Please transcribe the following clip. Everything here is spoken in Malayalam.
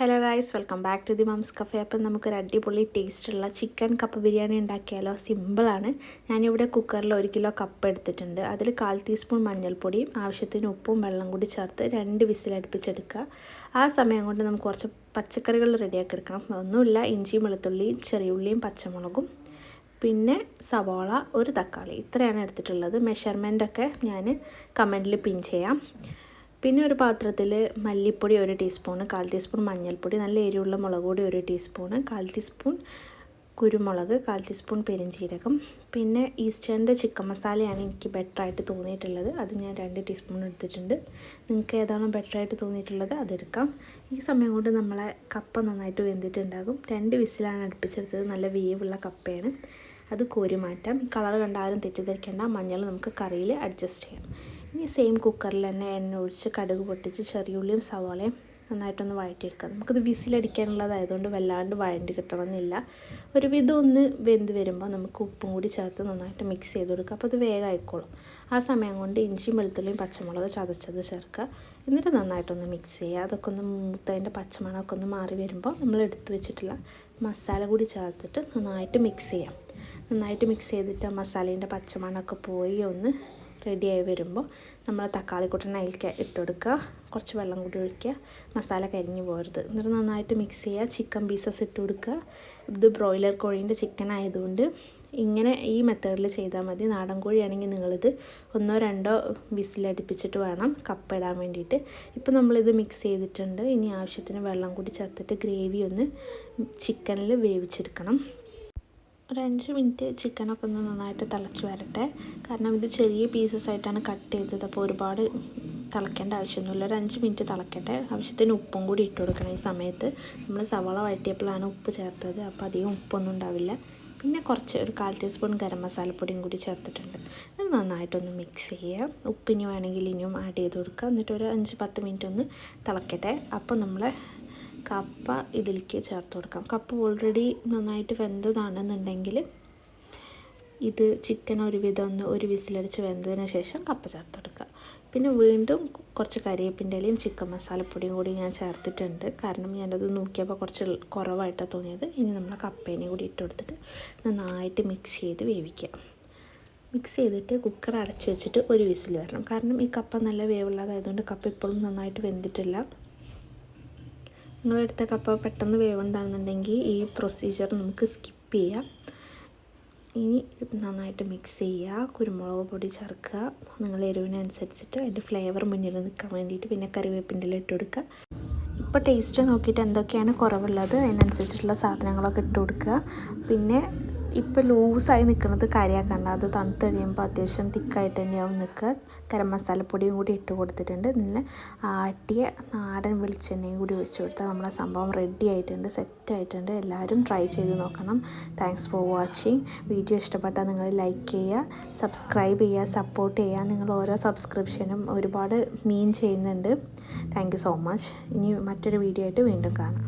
Hello guys welcome back to the mum's cafe appam നമുക്കൊരു അടിപൊളി ടേസ്റ്റുള്ള ചിക്കൻ കപ്പ് ബിരിയാണി ഉണ്ടാക്കിയാലോ? സിമ്പിളാണ്. ഞാനിവിടെ കുക്കറിൽ ഒരു കിലോ കപ്പ് എടുത്തിട്ടുണ്ട്. അതിൽ കാൽ ടീസ്പൂൺ മഞ്ഞൾപ്പൊടിയും ആവശ്യത്തിന് ഉപ്പും വെള്ളം കൂടി ചേർത്ത് രണ്ട് വിസിലടുപ്പിച്ചെടുക്കുക ആ സമയം കൊണ്ട് നമുക്ക് കുറച്ച് പച്ചക്കറികൾ റെഡിയാക്കി എടുക്കണം. ഒന്നുമില്ല ഇഞ്ചിയും വെളുത്തുള്ളിയും ചെറിയുള്ളിയും പച്ചമുളകും. പിന്നെ സവാള ഒരു തക്കാളി. ഇത്രയാണ് എടുത്തിട്ടുള്ളത്. മെഷർമെന്റൊക്കെ ഞാൻ കമന്റിൽ പിൻ ചെയ്യാം. പിന്നെ ഒരു പാത്രത്തിൽ മല്ലിപ്പൊടി ഒരു ടീസ്പൂൺ കാൽ ടീസ്പൂൺ മഞ്ഞൾപ്പൊടി നല്ല എരിവുള്ള മുളക് പൊടി ഒരു ടീസ്പൂൺ കാൽ ടീസ്പൂൺ കുരുമുളക് കാൽ ടീസ്പൂൺ പെരിഞ്ചീരകം. പിന്നെ ഈസ്റ്റേണിന്റെ ചിക്കൻ മസാലയാണ് എനിക്ക് ബെറ്ററായിട്ട് തോന്നിയിട്ടുള്ളത്. അത് ഞാൻ രണ്ട് ടീസ്പൂൺ എടുത്തിട്ടുണ്ട്. നിങ്ങൾക്ക് ഏതാണോ ബെറ്ററായിട്ട് തോന്നിയിട്ടുള്ളത് അതെടുക്കാം. ഈ സമയം കൊണ്ട് നമ്മളെ കപ്പ നന്നായിട്ട് വെന്തിട്ടുണ്ടാകും. രണ്ട് വിസിലാണ് അടുപ്പിച്ചെടുത്തത്. നല്ല വേവുള്ള കപ്പയാണ്. അത് കോരി മാറ്റാം. കളർ കണ്ടാലും തെറ്റിദ്ധരിക്കേണ്ട. മഞ്ഞൾ നമുക്ക് കറിയിൽ അഡ്ജസ്റ്റ് ചെയ്യാം. ഇനി സെയിം കുക്കറിൽ തന്നെ എണ്ണ ഒഴിച്ച് കടുക് പൊട്ടിച്ച് ചെറിയുള്ളിയും സവാളയും നന്നായിട്ടൊന്ന് വഴറ്റിയെടുക്കാം. നമുക്കത് വിസിലടിക്കാനുള്ളതായതുകൊണ്ട് വല്ലാണ്ട് വഴണ്ടി കിട്ടണമെന്നില്ല. ഒരുവിധം ഒന്ന് വെന്ത് വരുമ്പോൾ നമുക്ക് ഉപ്പും കൂടി ചേർത്ത് നന്നായിട്ട് മിക്സ് ചെയ്ത് കൊടുക്കുക അപ്പോൾ അത് വേഗം ആയിക്കോളും. ആ സമയം കൊണ്ട് ഇഞ്ചിയും വെളുത്തുള്ളിയും പച്ചമുളക് ചതച്ചത് ചേർക്കുക. എന്നിട്ട് നന്നായിട്ടൊന്ന് മിക്സ് ചെയ്യുക. അതൊക്കെ ഒന്ന് മൂത്തതിന്റെ പച്ചമണമൊക്കെ ഒന്ന് മാറി വരുമ്പോൾ നമ്മൾ എടുത്തു വെച്ചിട്ടുള്ള മസാല കൂടി ചേർത്തിട്ട് നന്നായിട്ട് മിക്സ് ചെയ്യാം. നന്നായിട്ട് മിക്സ് ചെയ്തിട്ട് മസാലേന്റെ പച്ചമണമൊക്കെ പോയി ഒന്ന് റെഡിയായി വരുമ്പോൾ നമ്മൾ തക്കാളി കുട്ടൻ അതിലേക്ക് ഇട്ടുകൊടുക്കുക കുറച്ച് വെള്ളം കൂടി ഒഴിക്കുക. മസാല കരിഞ്ഞു പോകരുത്. എന്നിട്ട് നന്നായിട്ട് മിക്സ് ചെയ്യുക. ചിക്കൻ പീസസ് ഇട്ട് കൊടുക്കുക. ഇത് ബ്രോയിലർ കോഴീന്റെ ചിക്കൻ ആയതുകൊണ്ട് ഇങ്ങനെ ഈ മെത്തേഡിൽ ചെയ്താൽ മതി. നാടൻ കോഴിയാണെങ്കിൽ നിങ്ങളിത് ഒന്നോ രണ്ടോ വിസിലടിപ്പിച്ചിട്ട് വേണം കപ്പ ഇടാൻ വേണ്ടിയിട്ട്. ഇപ്പോൾ നമ്മളിത് മിക്സ് ചെയ്തിട്ടുണ്ട്. ഇനി ആവശ്യത്തിന് വെള്ളം കൂടി ചേർത്തിട്ട് ഗ്രേവി ഒന്ന് ചിക്കനിൽ വേവിച്ചെടുക്കണം. ഒരു അഞ്ച് മിനിറ്റ് ചിക്കനൊക്കെ ഒന്ന് നന്നായിട്ട് തിളച്ച് വരട്ടെ. കാരണം ഇത് ചെറിയ പീസസ് ആയിട്ടാണ് കട്ട് ചെയ്തത്. അപ്പോൾ ഒരുപാട് തിളയ്ക്കേണ്ട ആവശ്യമൊന്നുമില്ല. ഒരു അഞ്ച് മിനിറ്റ് തിളക്കട്ടെ. ആവശ്യത്തിന് ഉപ്പും കൂടി ഇട്ട് കൊടുക്കണം ഈ സമയത്ത്. നമ്മൾ സവാള വഴറ്റിയപ്പോഴാണ് ഉപ്പ് ചേർത്തത്. അപ്പോൾ അധികം ഉപ്പൊന്നും ഉണ്ടാവില്ല. പിന്നെ കുറച്ച് ഒരു കാൽ ടീസ്പൂൺ ഗരം മസാലപ്പൊടിയും കൂടി ചേർത്തിട്ടുണ്ട്. അത് നന്നായിട്ടൊന്ന് മിക്സ് ചെയ്യുക. ഉപ്പിനി വേണമെങ്കിൽ ഇനിയും ആഡ് ചെയ്ത് കൊടുക്കുക. എന്നിട്ട് ഒരു അഞ്ച് പത്ത് മിനിറ്റ് ഒന്ന് തിളക്കട്ടെ. അപ്പോൾ നമ്മളെ കപ്പ ഇതിലേക്ക് ചേർത്ത് കൊടുക്കാം. കപ്പ ഓൾറെഡി നന്നായിട്ട് വെന്തതാണെന്നുണ്ടെങ്കിൽ ഇത് ചിക്കൻ ഒരുവിധം ഒന്ന് ഒരു വിസിലടിച്ച് വെന്തതിന് ശേഷം കപ്പ ചേർത്ത് കൊടുക്കുക. പിന്നെ വീണ്ടും കുറച്ച് കരിയേപ്പിന്റെ ചിക്കൻ മസാലപ്പൊടിയും കൂടി ഞാൻ ചേർത്തിട്ടുണ്ട്. കാരണം ഞാനത് നോക്കിയപ്പോൾ കുറച്ച് കുറവായിട്ടാണ് തോന്നിയത്. ഇനി നമ്മൾ കപ്പേനെ കൂടി ഇട്ട് കൊടുത്തിട്ട് നന്നായിട്ട് മിക്സ് ചെയ്ത് വേവിക്കുക. മിക്സ് ചെയ്തിട്ട് കുക്കർ അടച്ചു വെച്ചിട്ട് ഒരു വിസിൽ വരണം. കാരണം ഈ കപ്പ നല്ല വേവുള്ളതായതുകൊണ്ട് കപ്പ ഇപ്പോഴും നന്നായിട്ട് വെന്തിട്ടില്ല. നിങ്ങളെടുത്ത കപ്പ പെട്ടെന്ന് വേവുണ്ടാകുന്നുണ്ടെങ്കിൽ ഈ പ്രൊസീജിയർ നമുക്ക് സ്കിപ്പ് ചെയ്യാം. ഇനി നന്നായിട്ട് മിക്സ് ചെയ്യുക. കുരുമുളക് പൊടി ചേർക്കുക. നിങ്ങൾ എരിവിനനുസരിച്ചിട്ട് അതിന്റെ ഫ്ലേവർ മുന്നിൽ നിൽക്കാൻ വേണ്ടിയിട്ട് പിന്നെ കറിവേപ്പിന്റെ ഇട്ട് കൊടുക്കുക. ഇപ്പോൾ ടേസ്റ്റ് നോക്കിയിട്ട് എന്തൊക്കെയാണ് കുറവുള്ളത്? അതിനനുസരിച്ചിട്ടുള്ള സാധനങ്ങളൊക്കെ ഇട്ട് കൊടുക്കുക. പിന്നെ ഇപ്പോൾ ലൂസായി നിൽക്കുന്നത് കാര്യമാക്കണ്ട അത് തണുത്ത് കഴിയുമ്പോൾ അത്യാവശ്യം തിക്കായിട്ട് തന്നെയാവും നിൽക്കുക. ഗരം മസാലപ്പൊടിയും കൂടി ഇട്ട് കൊടുത്തിട്ടുണ്ട്. പിന്നെ ആട്ടിയ നാടൻ വെളിച്ചെണ്ണയും കൂടി ഒഴിച്ച് കൊടുത്താൽ നമ്മുടെ സംഭവം റെഡി ആയിട്ടുണ്ട് സെറ്റ് ആയിട്ടുണ്ട്. എല്ലാവരും ട്രൈ ചെയ്ത് നോക്കണം. താങ്ക്സ് ഫോർ വാച്ചിങ് വീഡിയോ ഇഷ്ടപ്പെട്ടാൽ നിങ്ങൾ ലൈക്ക് ചെയ്യുക സബ്സ്ക്രൈബ് ചെയ്യുക സപ്പോർട്ട് ചെയ്യുക. നിങ്ങൾ ഓരോ സബ്സ്ക്രിപ്ഷനും ഒരുപാട് മീൻ ചെയ്യുന്നുണ്ട്. താങ്ക് സോ മച്ച് ഇനി മറ്റൊരു വീഡിയോ ആയിട്ട് വീണ്ടും കാണാം.